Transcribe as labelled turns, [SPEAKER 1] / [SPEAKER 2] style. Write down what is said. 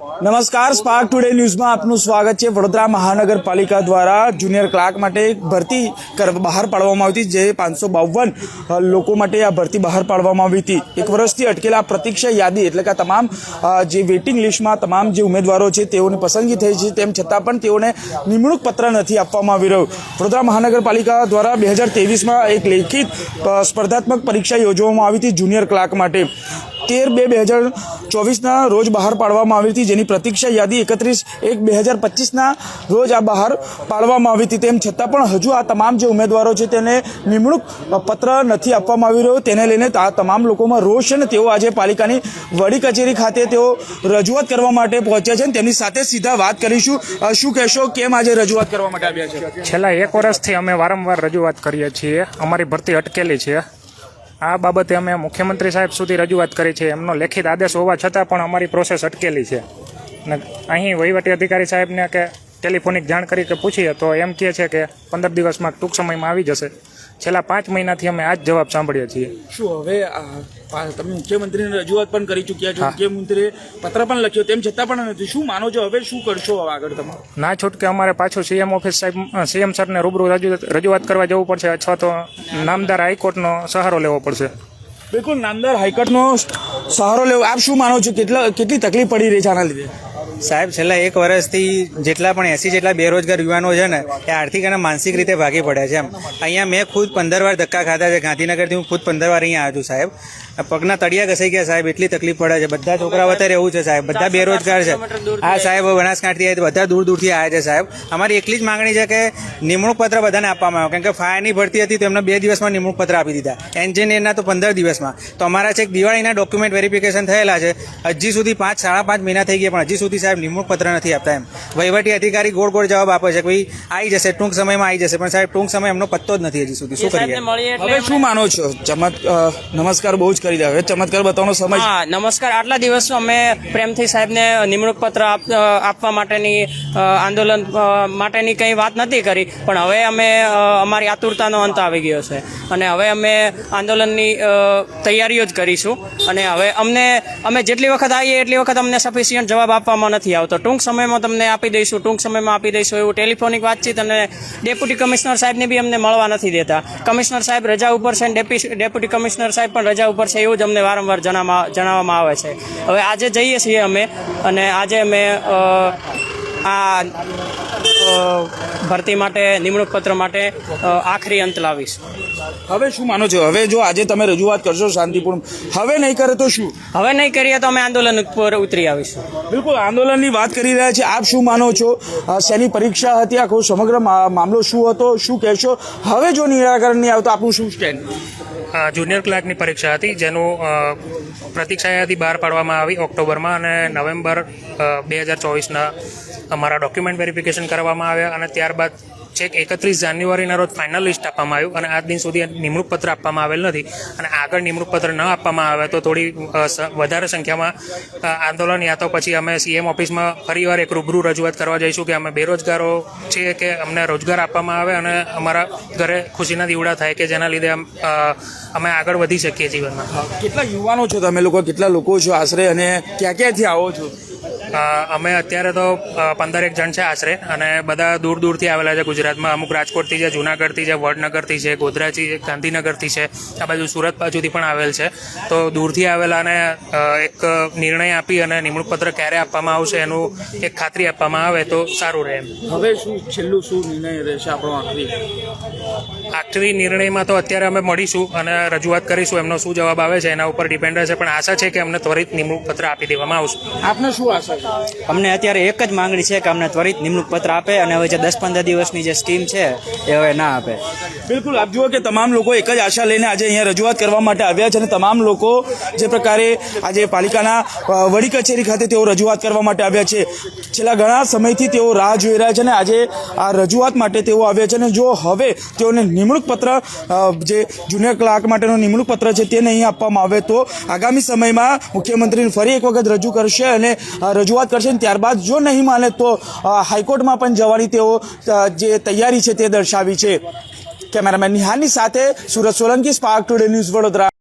[SPEAKER 1] નમસ્કાર spark today ન્યૂઝમાં આપનું સ્વાગત છે. વડોદરા મહાનગરપાલિકા દ્વારા જુનિયર ક્લાર્ક માટે ભરતી બહાર પાડવામાં આવી હતી, જે પાંચસો બાવન લોકો માટે આ ભરતી બહાર પાડવામાં આવી હતી. એક વર્ષથી અટકેલા પ્રતીક્ષા યાદી, એટલે કે તમામ જે વેઇટિંગ લિસ્ટમાં તમામ જે ઉમેદવારો છે, તેઓની પસંદગી થઈ છે, તેમ છતાં પણ તેઓને નિમણૂક પત્ર નથી આપવામાં આવી રહ્યું. વડોદરા મહાનગરપાલિકા દ્વારા બે હજાર તેવીસમાં એક લેખિત સ્પર્ધાત્મક પરીક્ષા યોજવામાં આવી હતી જુનિયર ક્લાર્ક માટે. તેર બે બે હજાર ચોવીસના રોજ બહાર પાડવામાં આવી હતી, જેની પ્રતીક્ષા યાદી એકત્રીસ એક બે હજાર પચીસના રોજ આ બહાર પાડવામાં આવી હતી. તેમ છતાં પણ હજુ આ તમામ જે ઉમેદવારો છે તેને નિમણૂક પત્ર નથી આપવામાં આવી રહ્યો. તેને લઈને આ તમામ લોકોમાં રોષ છે ને તેઓ આજે પાલિકાની વડી કચેરી ખાતે તેઓ રજૂઆત કરવા માટે પહોંચ્યા છે તેમની સાથે સીધા વાત કરીશું. શું કહેશો? કેમ આજે રજૂઆત કરવા માટે આવ્યા છે?
[SPEAKER 2] છેલ્લા એક વર્ષથી અમે વારંવાર રજૂઆત કરીએ છીએ. અમારી ભરતી અટકેલી છે. આ બાબતે અમે મુખ્યમંત્રી સાહેબ સુધી રજૂઆત કરી છે. એમનો લેખિત આદેશ હોવા છતાં પણ અમારી પ્રોસેસ અટકેલી છે. ને અહીં વહીવટી અધિકારી સાહેબને કે ટેલિફોનિક જાણ કરી કે પૂછીએ, તો એમ કહે છે કે પંદર દિવસમાં ટૂંક સમયમાં આવી જશે. છેલ્લા પાંચ મહિનાથી અમે આ જ જવાબ સાંભળીએ છીએ.
[SPEAKER 1] શું હવે તમે મુખ્યમંત્રીને રજૂઆત પણ કરી ચૂક્યા છો. મુખ્યમંત્રીએ પત્ર પણ લખ્યો તેમ છતાં પણ નથી. શું માનો છો? હવે શું કરશો હવે આગળ તમે?
[SPEAKER 2] ના છૂટકે અમારે પાછું સીએમ ઓફિસ સાહેબ સીએમ સરને રૂબરૂ રજૂ રજૂઆત કરવા જવું પડશે અથવા તો નામદાર હાઈકોર્ટનો સહારો લેવો પડશે.
[SPEAKER 1] બિલકુલ નામદાર હાઈકોર્ટનો સહારો લેવો. આપ શું માનો છો? કેટલા કેટલી તકલીફ પડી રહી છે આના લીધે?
[SPEAKER 3] સાહેબ છેલ્લા એક વર્ષથી જેટલા પણ એસી જેટલા બેરોજગાર યુવાનો છે ને એ આર્થિક અને માનસિક રીતે ભાગી પડ્યા છે એમ. અહીંયા મેં ખુદ પંદર વાર ધક્કા ખાધા છે. ગાંધીનગરથી હું ખુદ પંદર વાર અહીંયા આવ્યો છું સાહેબ. પગના તળિયા ઘસાઈ ગયા સાહેબ એટલી તકલીફ પડે છે. બધા છોકરાઓ અત્યારે એવું છે સાહેબ બધા બેરોજગાર છે. આ સાહેબ બનાસકાંઠી બધા દૂર દૂરથી આવ્યા છે સાહેબ. અમારી એટલી જ માંગણી છે કે નિમણૂક પત્ર બધાને આપવામાં આવ્યો કેમ કે ફાયરની ભરતી હતી તો એમને બે દિવસમાં નિમણૂક પત્ર આપી દીધા. એન્જિનિયરના તો પંદર દિવસમાં. તો અમારા છેક દિવાળીના ડોક્યુમેન્ટ વેરિફિકેશન થયેલા છે. હજી સુધી પાંચ સાડા પાંચ મહિના થઈ ગયા પણ હજી સુધી સાહેબ નિમણૂક પત્ર નથી આપતા એમ. વહીવટી અધિકારી ગોળ ગોળ જવાબ આપે છે કે ભાઈ આવી જશે ટૂંક સમયમાં આવી જશે. પણ સાહેબ ટૂંક સમય એમનો પત્તો જ નથી હજી સુધી. શું કરીએ?
[SPEAKER 1] હવે શું માનો છો? ચમત નમસ્કાર બહુ જ કરી દે. હવે ચમત્કાર બતાવવાનો સમય
[SPEAKER 4] હા નમસ્કાર. આટલા દિવસ અમે પ્રેમથી સાહેબને નિમણૂક પત્ર આપ- આપવા માટેની આંદોલન માટેની કંઈ વાત નથી કરી. પણ હવે અમે અમારી આતુરતાનો અંત આવી ગયો છે. અને હવે અમે આંદોલનની તૈયારીઓ જ કરીશું. અને હવે અમને અમે જેટલી વખત આવીએ એટલી વખત અમને સફિશિયન્ટ જવાબ આપવામાં નથી આવતો. ટૂંક સમયમાં તમને આપી દઈશું, ટૂંક સમયમાં આપી દઈશું એવું ટેલિફોનિક વાતચીત અને ડેપ્યુટી કમિશનર સાહેબને બી અમને મળવા નથી દેતા. કમિશનર સાહેબ રજા ઉપર છે અને ડેપી- ડેપ્યુટી કમિશનર સાહેબ પણ રજા ઉપર છે એવું જ અમને વારંવાર જણાવવામાં આવે છે. હવે આજે જઈએ છીએ અમે અને આજે અમે આ ભરતી માટે નિમણૂક પત્ર માટે આખરી અંત લાવીશ.
[SPEAKER 1] હવે શું માનો છો? હવે જો આજે તમે રજૂઆત કરશો શાંતિપૂર્ણ હવે નહીં કરે તો શું?
[SPEAKER 4] હવે નહીં કરીએ તો અમે આંદોલન ઉપર ઉતરી આવીશું.
[SPEAKER 1] બિલકુલ આંદોલનની વાત કરી રહ્યા છે. આપ શું માનો છો? શેની પરીક્ષા હતી? આખો સમગ્ર મામલો શું હતો? શું કહેશો? હવે જો નિરાકરણ નહીં આવતો આપણું શું સ્ટેન્ડ
[SPEAKER 2] જુનિયર ક્લાર્કની પરીક્ષા હતી જેનું પ્રતિક્ષાયાથી પ્રતીક્ષા બહાર પાડવામાં આવી ઓક્ટોબરમાં અને નવેમ્બર બે હજાર ચોવીસના અમારા ડોક્યુમેન્ટ વેરિફિકેશન કરવામાં આવ્યા અને ત્યારબાદ છેક એકત્રીસ જાન્યુઆરીના રોજ ફાઇનલ લિસ્ટ આપવામાં આવ્યું અને આજ દિન સુધી નિમણૂક પત્ર આપવામાં આવેલ નથી અને આગળ નિમણૂક પત્ર ન આપવામાં આવે તો થોડી વધારે સંખ્યામાં આંદોલન યા તો પછી અમે સીએમ ઓફિસમાં ફરીવાર એક રૂબરૂ રજૂઆત કરવા જઈશું કે અમે બેરોજગારો છીએ કે અમને રોજગાર આપવામાં આવે અને અમારા ઘરે ખુશીના દીવડા થાય કે જેના લીધે અમે આગળ વધી શકીએ જીવનમાં.
[SPEAKER 1] કેટલા યુવાનો છો તમે લોકો? કેટલા લોકો છો? આશરે અને ક્યાં ક્યાંથી આવો છો?
[SPEAKER 2] અમે અત્યારે તો પંદરેક જણ છે આશરે અને બધા દૂર દૂરથી આવેલા છે ગુજરાતમાં. અમુક રાજકોટથી છે જુનાગઢથી છે વડનગરથી છે ગોધરાથી છે ગાંધીનગરથી છે. આ બાજુ સુરત બાજુથી પણ આવેલ છે. તો દૂરથી આવેલાને એક નિર્ણય આપી અને નિમણૂક પત્ર ક્યારે આપવામાં આવશે એનું એક ખાતરી આપવામાં આવે તો સારું રહે એમ.
[SPEAKER 1] હવે શું છેલ્લું શું નિર્ણય રહેશે આપણો આખરી?
[SPEAKER 2] આખરી નિર્ણયમાં તો અત્યારે અમે મળીશું અને રજૂઆત કરીશું એમનો શું જવાબ આવે છે એના ઉપર ડિપેન્ડ રહેશે. પણ આશા છે કે અમને ત્વરિત નિમણૂક પત્ર આપી દેવામાં આવશે.
[SPEAKER 1] આપને શું આશા છે?
[SPEAKER 3] અમને અત્યારે એક જ માંગણી છે કે અમને ત્વરિત નિમણૂક પત્ર આપે અને હવે જે દસ પંદર દિવસની જે સ્કીમ છે એ હવે ના આપે.
[SPEAKER 1] બિલકુલ, આપ જુઓ કે તમામ લોકો એક જ આશા લઈને આજે અહીંયા રજૂઆત કરવા માટે આવ્યા છે અને તમામ લોકો જે પ્રકારે આજે પાલિકાના વડી કચેરી ખાતે તેઓ રજૂઆત કરવા માટે આવ્યા છે. છેલ્લા ઘણા સમયથી તેઓ રાહ જોઈ રહ્યા છે અને આજે આ રજૂઆત માટે તેઓ આવ્યા છે અને જો હવે તેઓને નિમણૂક પત્ર જે જુનિયર ક્લાર્ક માટેનું નિમણૂક પત્ર છે તે નહીં આપવામાં આવે તો આગામી સમયમાં મુખ્યમંત્રીને ફરી એક વખત રજૂ કરશે અને રજૂઆત કરશે અને ત્યારબાદ જો નહીં માને તો હાઈકોર્ટમાં પણ જવાની તેઓ જે તૈયારી છે તે દર્શાવી છે. કેમેરામેન નિહાલની સાથે Surat Solanki Spark Today News Vadodara.